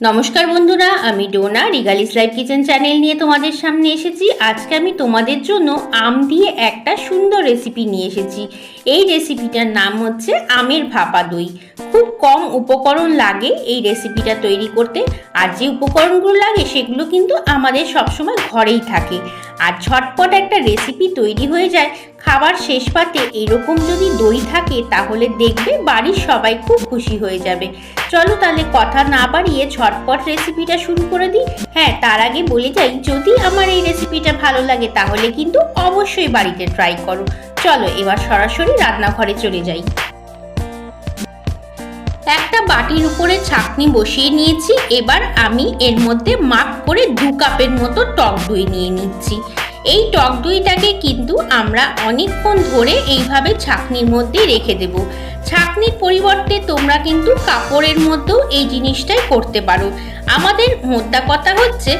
নমস্কার বন্ধুরা, আমি Dona, Regalis life kitchen channel নিয়ে তোমাদের সামনে এসেছি। আজকে আমি তোমাদের জন্য আম দিয়ে একটা সুন্দর রেসিপি নিয়ে এসেছি। এই রেসিপিটার নাম হচ্ছে আমের ভাপা দই। খুব কম উপকরণ লাগে এই রেসিপিটা তৈরি করতে। আর যে উপকরণগুলো লাগে সেগুলো কিন্তু আমাদের সবসময় ঘরেই থাকে। আর ঝটপট একটা রেসিপি তৈরি হয়ে যায় খাবার শেষ পাতে এরকম যদি দই থাকে, তাহলে দেখবে বাড়ির সবাই খুব খুশি হয়ে যাবে। চলো তাহলে কথা না বাড়িয়ে ঝটপট রেসিপিটা শুরু করে দিই। হ্যাঁ তার আগে বলে যাই, যদি আমার এই রেসিপিটা ভালো লাগে, তাহলে কিন্তু অবশ্যই বাড়িতে ট্রাই করো। চলো, এবার সরাসরি রান্নাঘরে চলে যাই। একটা বাটির উপরে ছাকনি বসিয়ে নিয়েছি। এবার আমি এর মধ্যে মাপ করে দু কাপের মতো টক দই নিয়ে নিচ্ছি। এই টক দইটাকে কিন্তু আমরা অনেকক্ষণ ধরে এইভাবে ছাকনির মধ্যে রেখে দেব। ছাকনির পরিবর্তে তোমরা কিন্তু কাপড়ের মধ্যেও এই জিনিসটাই করতে পারো। আমাদের মোদ্দা কথা হচ্ছে,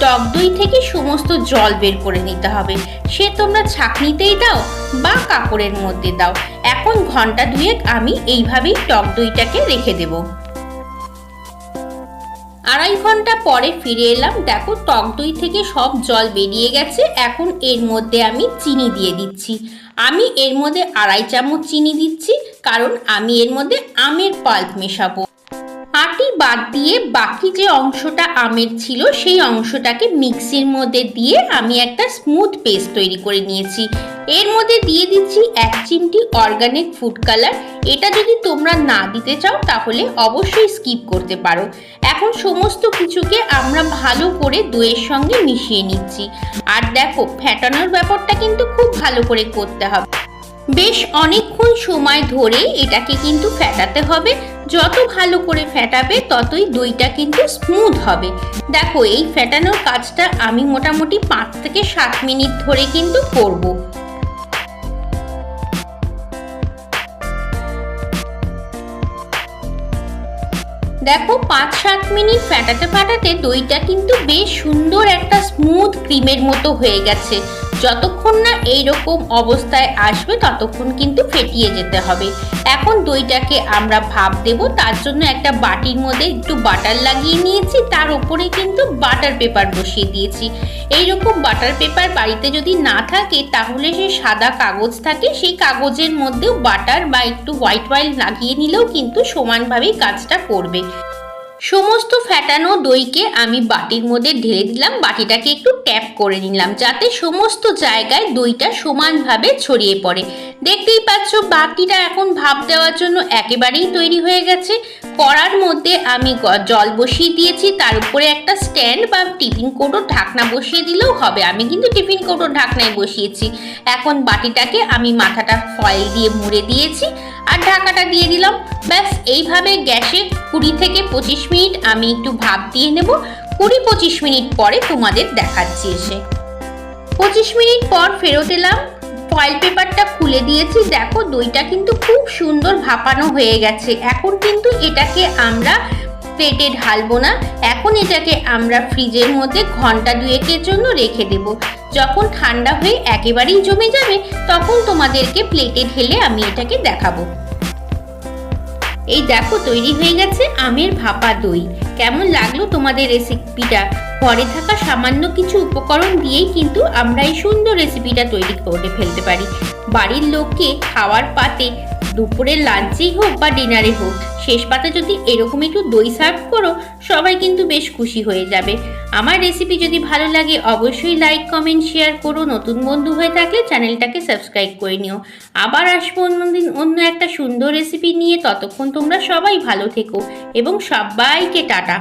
টক দই থেকে সমস্ত জল বের করে নিতে হবে। সে তোমরা ছাকনিতেই দাও বা কাপড়ের মধ্যে দাও। এখন ঘণ্টা দুয়েক আমি এইভাবেই টক দইটাকে রেখে দেবো। আড়াই ঘণ্টা পরে ফিরে এলাম। দেখো, টক দই থেকে সব জল বেরিয়ে গেছে। এখন এর মধ্যে আমি চিনি দিয়ে দিচ্ছি। আমি এর মধ্যে আড়াই চামচ চিনি দিচ্ছি, কারণ আমি এর মধ্যে আমের পাল্প মেশাবো। আটি বাদ দিয়ে বাকি যে অংশটা আমের ছিল, সেই অংশটাকে মিক্সির মধ্যে দিয়ে আমি একটা স্মুথ পেস্ট তৈরি করে নিয়েছি। এর মধ্যে দিয়ে দিচ্ছি এক চিমটি অর্গানিক ফুড কালার এটা যদি তোমরা না দিতে চাও, তাহলে অবশ্যই স্কিপ করতে পারো। এখন সমস্ত কিছুকে আমরা ভালো করে দইয়ের সঙ্গে মিশিয়ে নিচ্ছি। আর দেখো ফ্যাটানোর ব্যাপারটা কিন্তু খুব ভালো করে করতে হবে। বেশ অনেকক্ষণ সময় ধরে এটাকে কিন্তু ফ্যাটাতে হবে। যত ভালো করে ফ্যাটাবে ততই দইটা কিন্তু স্মুথ হবে। দেখো, এই ফ্যাটানোর কাজটা আমি মোটামুটি পাঁচ থেকে সাত মিনিট ধরে কিন্তু করব। দেখো, পাঁচ, সাত মিনিট ফ্যাটাতে ফাটাতে দইটা কিন্তু বেশ সুন্দর একটা স্মুথ ক্রিমের মতো হয়ে গেছে। যতক্ষণ না এই রকম অবস্থায় আসবে, ততক্ষণ কিন্তু ফেটিয়ে যেতে হবে। এখন দইটাকে আমরা ভাপ দেব, তার জন্য একটা বাটির মধ্যে একটু বাটার লাগিয়ে নিয়েছি, তার উপরে কিন্তু বাটার পেপার বসিয়ে দিয়েছি। এই রকম বাটার পেপার বাড়িতে যদি না থাকে, তাহলে সে সাদা কাগজ থাকে, সেই কাগজের মধ্যেও বাটার বা একটু হোয়াইট অয়েল লাগিয়ে নিলেও কিন্তু সমানভাবেই কাজটা করবে। সমস্ত ফ্যাটানো দইকে আমি বাটির মধ্যে ঢেলে দিলাম। বাটিটাকে একটু ট্যাপ করে নিলাম যাতে সমস্ত জায়গায় দইটা সমানভাবে ছড়িয়ে পড়ে। দেখতেই পাচ্ছ বাটিটা এখন ভাপ দেওয়ার জন্য একেবারেই তৈরি হয়ে গেছে। কড়ার মধ্যে আমি জল বসিয়ে দিয়েছি, তার উপরে একটা স্ট্যান্ড বা টিফিন কৌটোর ঢাকনা বসিয়ে দিলেও হবে। আমি কিন্তু টিফিন কৌটোর ঢাকনায় বসিয়েছি। এখন বাটিটাকে আমি মাথাটা ফয়েল দিয়ে মুড়ে দিয়েছি আর ঢাকাটা দিয়ে দিলাম। ব্যাস, এইভাবে গ্যাসে কুড়ি থেকে পঁচিশ মিনিট আমি একটু ভাপ দিয়ে নেব। কুড়ি পঁচিশ মিনিট পরে তোমাদের দেখাচ্ছি এসে। পঁচিশ মিনিট পর ফেরত এলাম। ফয়েল পেপারটা খুলে দিয়েছি। দেখো, দইটা কিন্তু খুব সুন্দর ভাপানো হয়ে গেছে। এখন কিন্তু এটাকে আমরা প্লেটে ঢালবো না। এখন এটাকে আমরা ফ্রিজের মধ্যে ঘণ্টা দুয়েকের জন্য রেখে দেব। যখন ঠান্ডা হয়ে একেবারেই জমে যাবে, তখন তোমাদেরকে প্লেটে ঢেলে আমি এটাকে দেখাবো। এই দেখো, তৈরি হয়ে গেছে আমের ভাপা দই। কেমন লাগল তোমাদের রেসিপিটা ঘরে থাকা সামান্য কিছু উপকরণ দিয়েই কিন্তু আমরা এই সুন্দর রেসিপিটা তৈরি করে ফেলতে পারি। বাড়ির লোককে খাওয়ার পাতে দুপুরের লাঞ্চেই হোক বা ডিনারে হোক, শেষ পাতে যদি এরকম একটু দই সার্ভ করো, সবাই কিন্তু বেশ খুশি হয়ে যাবে। আমার রেসিপি যদি ভালো লাগে, অবশ্যই লাইক কমেন্ট শেয়ার করো। নতুন বন্ধু হয়ে থাকলে চ্যানেলটাকে সাবস্ক্রাইব করে নিও। আবার আসব অন্যদিন অন্য একটা সুন্দর রেসিপি নিয়ে। ততক্ষণ তোমরা সবাই ভালো থেকো এবং সবাইকে টাটা।